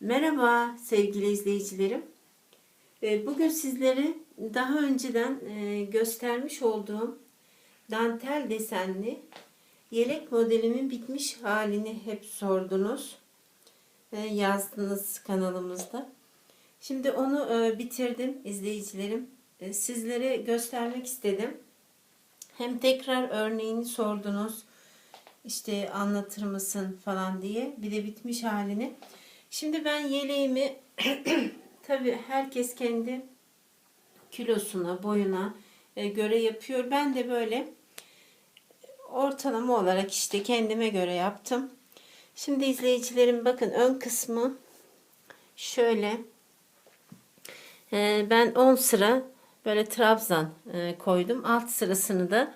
Merhaba sevgili izleyicilerim. Ee, Bugün sizlere daha önceden e, göstermiş olduğum dantel desenli yelek modelimin bitmiş halini hep sordunuz. e, Yazdınız kanalımızda. Şimdi onu e, bitirdim izleyicilerim. Sizlere göstermek istedim. Hem tekrar örneğini sordunuz. İşte anlatır mısın falan diye. Bir de bitmiş halini. Şimdi ben yeleğimi tabi herkes kendi kilosuna, boyuna e, göre yapıyor. Ben de böyle ortalama olarak işte kendime göre yaptım. Şimdi izleyicilerim bakın ön kısmı şöyle. E, ben 10 sıra böyle trabzan e, koydum. Alt sırasını da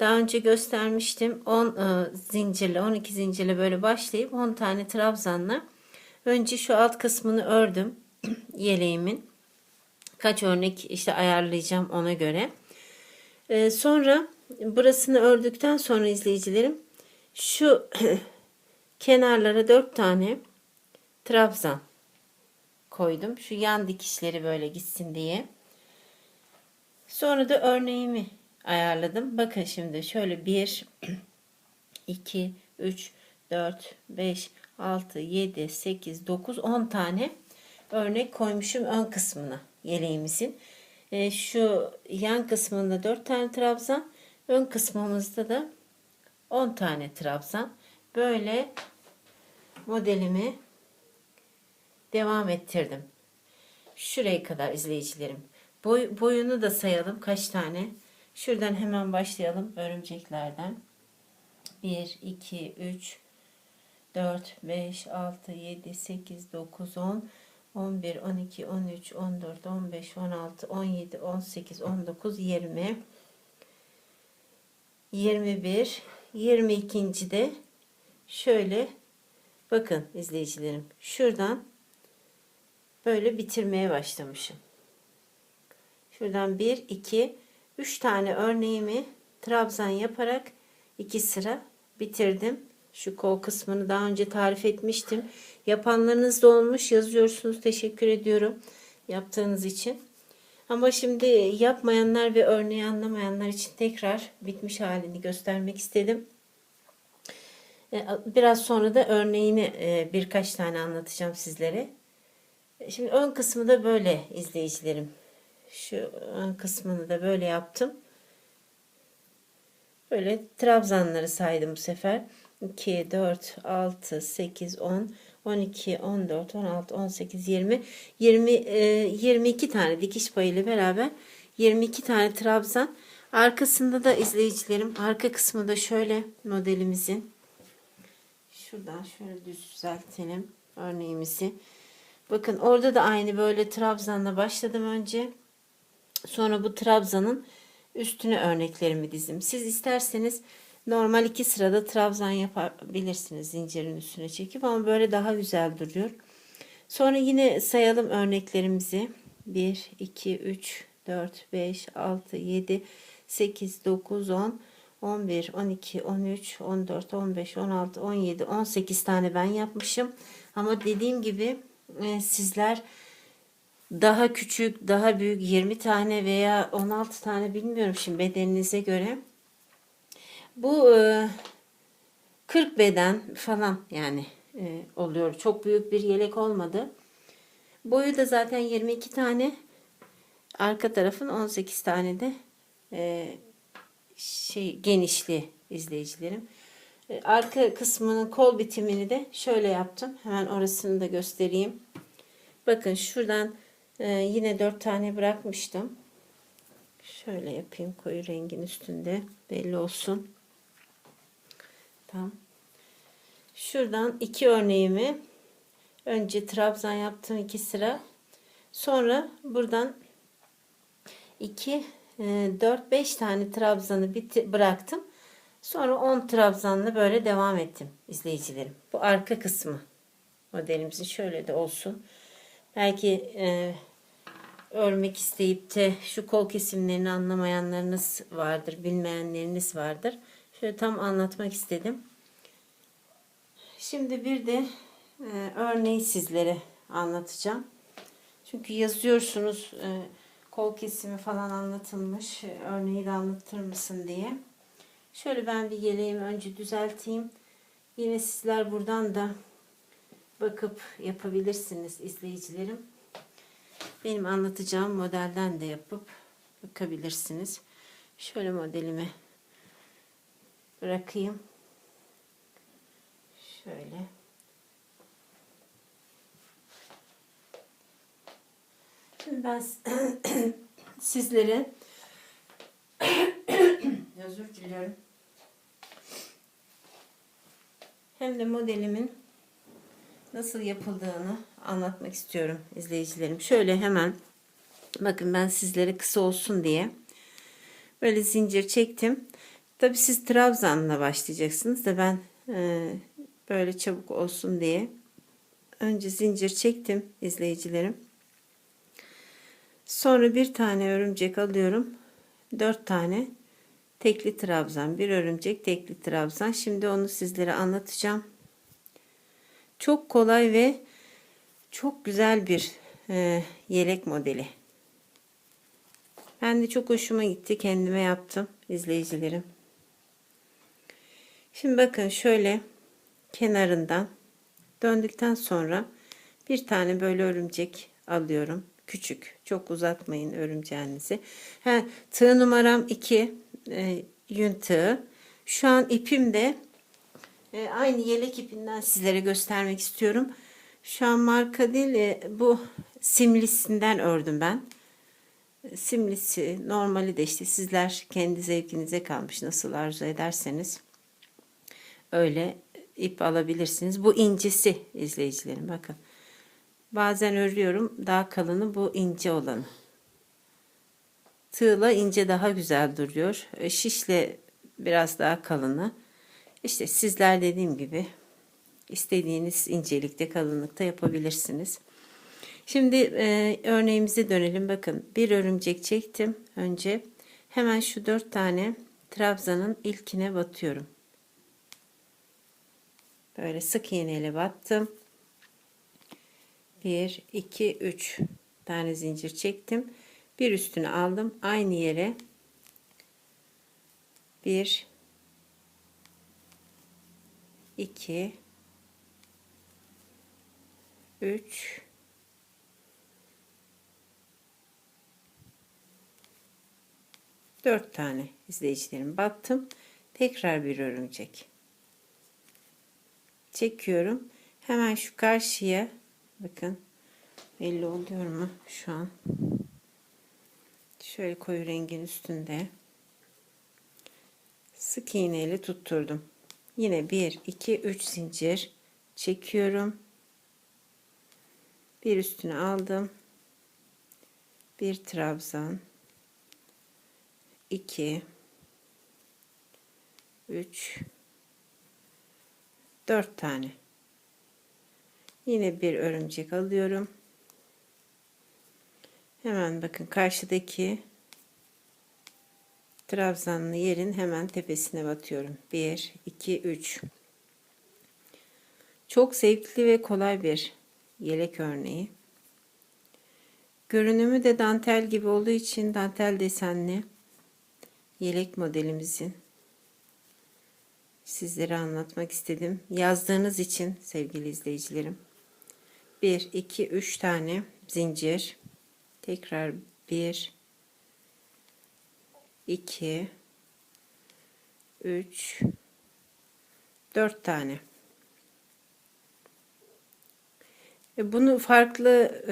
daha önce göstermiştim. 10 e, zincirle 12 zincirle böyle başlayıp 10 tane trabzanla önce şu alt kısmını ördüm yeleğimin. Kaç örnek işte ayarlayacağım ona göre. E, sonra burasını ördükten sonra izleyicilerim şu kenarlara 4 tane trabzan koydum. Şu yan dikişleri böyle gitsin diye. Sonra da örneğimi ayarladım. Bakın şimdi şöyle 1 2 3 4 5 6 7 8 9 10 tane örnek koymuşum ön kısmına yeleğimizin. E, şu yan kısmında 4 tane trabzan, ön kısmımızda da 10 tane trabzan. Böyle modelimi devam ettirdim. Şuraya kadar izleyicilerim. Boy, boyunu da sayalım kaç tane. Şuradan hemen başlayalım örümceklerden. 1, 2, 3, 4, 5, 6, 7, 8, 9, 10, 11, 12, 13, 14, 15, 16, 17, 18, 19, 20, 21, 22. de şöyle bakın izleyicilerim şuradan böyle bitirmeye başlamışım. Şuradan 1, 2, 3 tane örneğimi trabzan yaparak 2 sıra bitirdim. Şu kol kısmını daha önce tarif etmiştim. Yapanlarınız da olmuş yazıyorsunuz. Teşekkür ediyorum yaptığınız için. Ama şimdi yapmayanlar ve örneği anlamayanlar için tekrar bitmiş halini göstermek istedim. E, Biraz sonra da örneğini e, birkaç tane anlatacağım sizlere. Şimdi ön kısmı da böyle izleyicilerim. Şu ön kısmını da böyle yaptım. Böyle trabzanları saydım bu sefer. 2, 4, 6, 8, 10, 12, 14, 16, 18, 20, 20, 22 tane dikiş payıyla beraber 22 tane trabzan. Arkasında da izleyicilerim arka kısmı da şöyle modelimizin. Şuradan şöyle düzeltelim örneğimizi. Bakın orada da aynı böyle trabzanla başladım önce. Sonra bu trabzanın üstüne örneklerimi dizdim. Siz isterseniz normal iki sırada trabzan yapabilirsiniz zincirin üstüne çekip ama böyle daha güzel duruyor. Sonra yine sayalım örneklerimizi. 1, 2, 3, 4, 5, 6, 7, 8, 9, 10, 11, 12, 13, 14, 15, 16, 17, 18 tane ben yapmışım. Ama dediğim gibi e, sizler daha küçük, daha büyük 20 tane veya 16 tane bilmiyorum şimdi bedeninize göre. Bu e, 40 beden falan yani e, oluyor. Çok büyük bir yelek olmadı. Boyu da zaten 22 tane. Arka tarafın 18 tane de e, şey genişliği izleyicilerim. E, arka kısmının kol bitimini de şöyle yaptım. Hemen orasını da göstereyim. Bakın şuradan ee, yine dört tane bırakmıştım. Şöyle yapayım koyu rengin üstünde belli olsun. Tamam. Şuradan iki örneğimi önce trabzan yaptım iki sıra. Sonra buradan 2 4 5 tane trabzanı bıraktım. Sonra 10 trabzanla böyle devam ettim izleyicilerim. Bu arka kısmı modelimizin şöyle de olsun. Belki e, örmek isteyip de şu kol kesimlerini anlamayanlarınız vardır, bilmeyenleriniz vardır. Şöyle tam anlatmak istedim. Şimdi bir de e, örneği sizlere anlatacağım. Çünkü yazıyorsunuz e, kol kesimi falan anlatılmış. e, Örneği de anlatır mısın diye. Şöyle ben bir yeleğimi önce düzelteyim. Yine sizler buradan da bakıp yapabilirsiniz izleyicilerim. Benim anlatacağım modelden de yapıp bakabilirsiniz. Şöyle modelimi bırakayım. Şöyle. Şimdi ben sizlere özür diliyorum. Hem de modelimin nasıl yapıldığını anlatmak istiyorum izleyicilerim. Şöyle hemen bakın ben sizlere kısa olsun diye böyle zincir çektim. Tabi siz trabzanla başlayacaksınız da ben e, böyle çabuk olsun diye önce zincir çektim izleyicilerim. Sonra bir tane örümcek alıyorum. Dört tane tekli trabzan, bir örümcek tekli trabzan. Şimdi onu sizlere anlatacağım. Çok kolay ve çok güzel bir e, yelek modeli. Ben de çok hoşuma gitti. Kendime yaptım izleyicilerim. Şimdi bakın şöyle kenarından döndükten sonra bir tane böyle örümcek alıyorum. Küçük. Çok uzatmayın örümceğinizi. Ha, tığ numaram 2 e, yün tığı. Şu an ipim de e, aynı yelek ipinden sizlere göstermek istiyorum. Şu an marka değil e, bu simlisinden ördüm ben. Simlisi normali de işte sizler kendi zevkinize kalmış nasıl arzu ederseniz öyle ip alabilirsiniz. Bu incisi izleyicilerim bakın. Bazen örüyorum daha kalını bu ince olanı. Tığla ince daha güzel duruyor. E, Şişle biraz daha kalını. İşte sizler dediğim gibi istediğiniz incelikte kalınlıkta yapabilirsiniz. Şimdi e, örneğimize dönelim. Bakın bir örümcek çektim önce. Hemen şu dört tane trabzanın ilkine batıyorum. Böyle sık iğneyle battım. 1 2 3 tane zincir çektim. Bir üstüne aldım. Aynı yere 1 2 3 4 tane izleyicilerim battım. Tekrar bir örümcek. Çekiyorum. Hemen şu karşıya bakın belli oluyor mu şu an? Şöyle koyu rengin üstünde sık iğneyle tutturdum. Yine 1 2 3 zincir çekiyorum. Bir üstüne aldım. Bir trabzan 2 3 4 tane. Yine bir örümcek alıyorum. Hemen bakın karşıdaki trabzanlı yerin hemen tepesine batıyorum. 1 2 3 Çok zevkli ve kolay bir yelek örneği. Görünümü de dantel gibi olduğu için dantel desenli yelek modelimizin sizlere anlatmak istedim. Yazdığınız için sevgili izleyicilerim. 1 2 3 tane zincir. Tekrar 1 2 3 4 tane. E, bunu farklı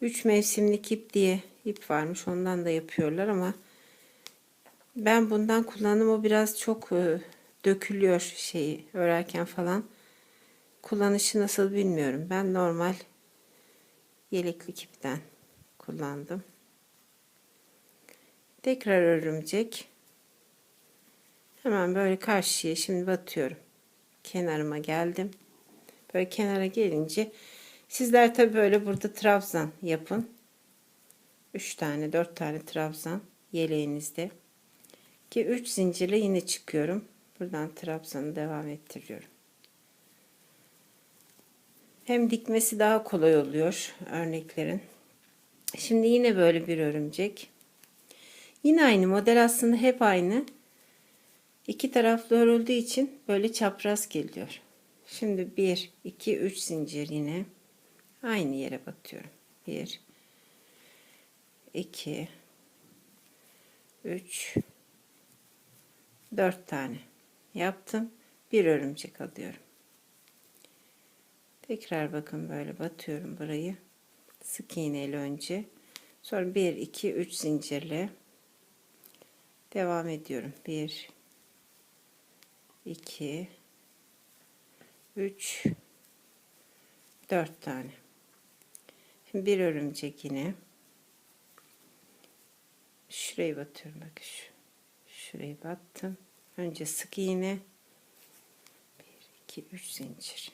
3 e, mevsimlik ip diye ip varmış. Ondan da yapıyorlar ama ben bundan kullandım. O biraz çok e, dökülüyor şeyi örerken falan. Kullanışı nasıl bilmiyorum. Ben normal yeleklik ipten kullandım. Tekrar örümcek. Hemen böyle karşıya şimdi batıyorum. Kenarıma geldim. Böyle kenara gelince sizler tabi böyle burada trabzan yapın. 3 tane 4 tane trabzan yeleğinizde. Ki 3 zincirle yine çıkıyorum. Buradan trabzanı devam ettiriyorum. Hem dikmesi daha kolay oluyor örneklerin. Şimdi yine böyle bir örümcek. Yine aynı model aslında hep aynı. İki taraflı örüldüğü için böyle çapraz geliyor. Şimdi 1, 2, 3 zincir yine aynı yere batıyorum. 1, 2, 3, 4 tane yaptım. Bir örümcek alıyorum. Tekrar bakın böyle batıyorum burayı. Sık iğneyle önce. Sonra 1, 2, 3 zincirle devam ediyorum. 1, 2, 3, 4 tane. Şimdi bir örümcek yine. Şurayı batıyorum. Bakın şu. Şurayı battım. Önce sık iğne. 1, 2, 3 zincir.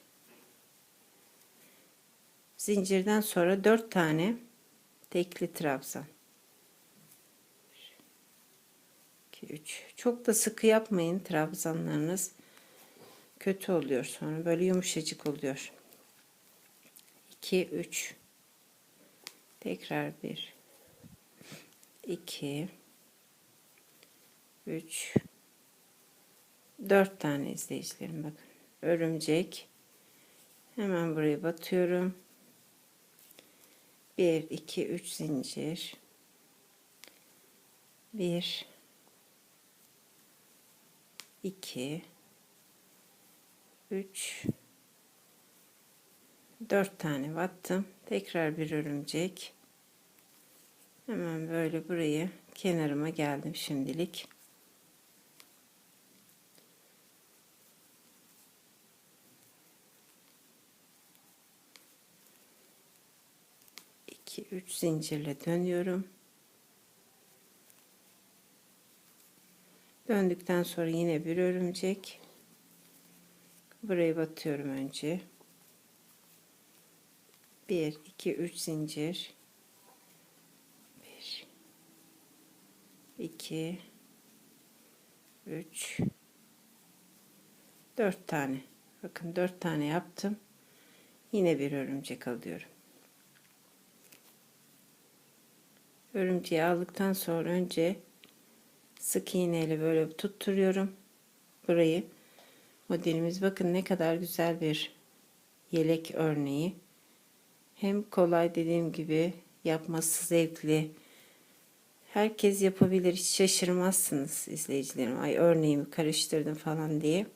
Zincirden sonra 4 tane tekli trabzan. 2, 3. Çok da sıkı yapmayın trabzanlarınız. Kötü oluyor sonra. Böyle yumuşacık oluyor. 2, 3. Tekrar 1. 2. 3. 4 tane izleyicilerim bakın. Örümcek. Hemen buraya batıyorum. 1, 2, 3 zincir. 1, 2, 3, 4 tane battım. Tekrar bir örümcek. Hemen böyle burayı kenarıma geldim şimdilik. İki, üç zincirle dönüyorum. Döndükten sonra yine bir örümcek. Burayı batıyorum önce. 1 2 3 zincir. 1 2 3 4 tane. Bakın 4 tane yaptım. Yine bir örümcek alıyorum. Örümceği aldıktan sonra önce sık iğneyle böyle tutturuyorum. Burayı. Modelimiz bakın ne kadar güzel bir yelek örneği. Hem kolay dediğim gibi yapması zevkli. Herkes yapabilir hiç şaşırmazsınız izleyicilerim. Ay örneğimi karıştırdım falan diye.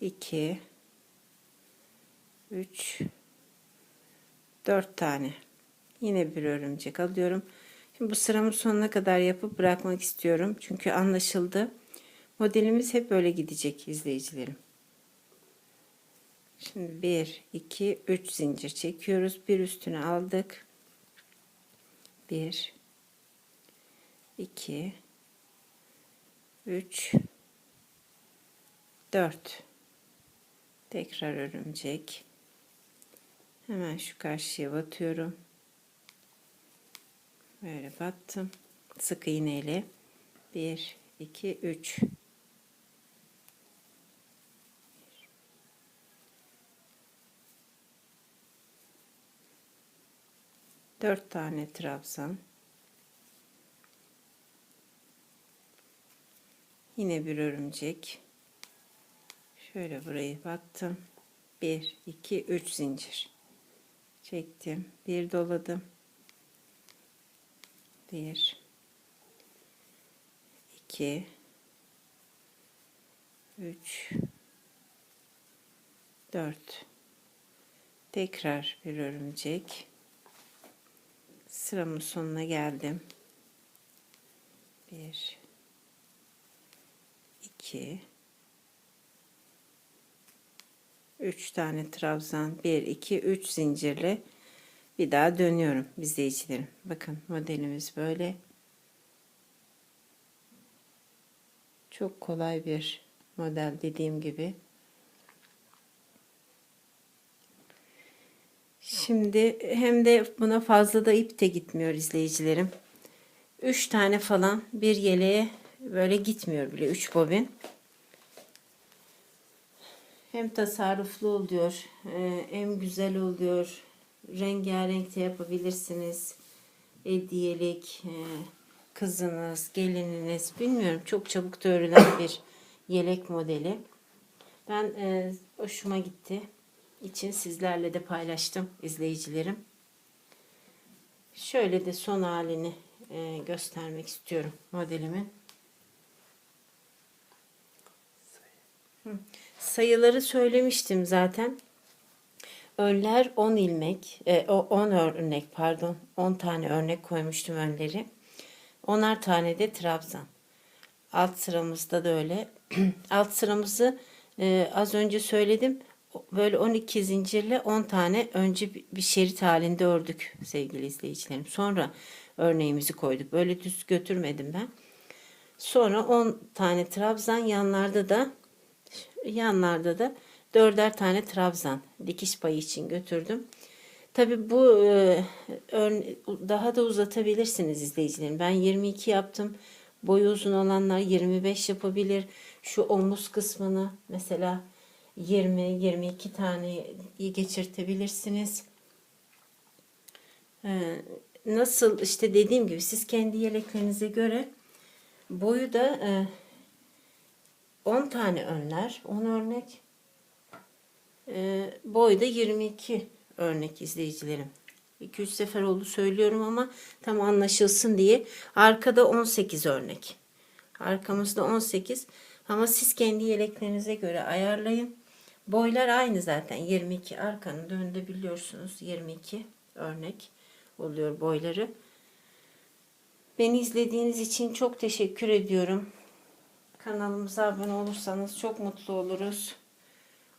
2 3 4 tane yine bir örümcek alıyorum Şimdi bu sıramın sonuna kadar yapıp bırakmak istiyorum. Çünkü anlaşıldı. Modelimiz hep böyle gidecek izleyicilerim. Şimdi 1, 2, 3 zincir çekiyoruz. Bir üstüne aldık. 1, 2, 3, 4. Tekrar örümcek. Hemen şu karşıya batıyorum. Böyle battım. Sık iğneyle 1 2 3 4 tane trabzan. Yine bir örümcek. Şöyle burayı battım. 1 2 3 zincir. Çektim. Bir doladım. 1 2 3 4 tekrar bir örümcek. Sıramın sonuna geldim. 1 2 3 tane trabzan. 1 2 3 zincirli bir daha dönüyorum izleyicilerim. Bakın modelimiz böyle. Çok kolay bir model dediğim gibi. Şimdi hem de buna fazla da ip de gitmiyor izleyicilerim. 3 tane falan bir yeleğe böyle gitmiyor bile 3 bobin. Hem tasarruflu oluyor, e, hem güzel oluyor. Rengarenk de yapabilirsiniz. Hediyelik, e, kızınız, gelininiz, bilmiyorum çok çabuk da örülen bir yelek modeli. Ben e, hoşuma gitti. için sizlerle de paylaştım izleyicilerim. Şöyle de son halini e, göstermek istiyorum modelimin. Hı. Sayıları söylemiştim zaten. Önler 10 ilmek, e, o 10 örnek pardon, 10 tane örnek koymuştum önleri. Onar tane de trabzan. Alt sıramızda da öyle. Alt sıramızı e, az önce söyledim. Böyle 12 zincirle 10 tane önce bir şerit halinde ördük sevgili izleyicilerim. Sonra örneğimizi koyduk. Böyle düz götürmedim ben. Sonra 10 tane trabzan yanlarda da yanlarda da dörder tane trabzan dikiş payı için götürdüm. Tabi bu e, daha da uzatabilirsiniz izleyicilerim. Ben 22 yaptım. Boyu uzun olanlar 25 yapabilir. Şu omuz kısmını mesela 20-22 tane geçirtebilirsiniz. Ee, nasıl işte dediğim gibi siz kendi yeleklerinize göre boyu da e, 10 tane önler, 10 örnek. E, boyu da 22 örnek izleyicilerim. 2-3 sefer oldu söylüyorum ama tam anlaşılsın diye. Arkada 18 örnek. Arkamızda 18 ama siz kendi yeleklerinize göre ayarlayın. Boylar aynı zaten 22 arkanın önünde biliyorsunuz 22 örnek oluyor boyları. Beni izlediğiniz için çok teşekkür ediyorum. Kanalımıza abone olursanız çok mutlu oluruz.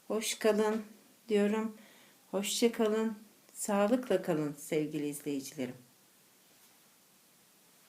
Hoş kalın diyorum. Hoşça kalın. Sağlıkla kalın sevgili izleyicilerim.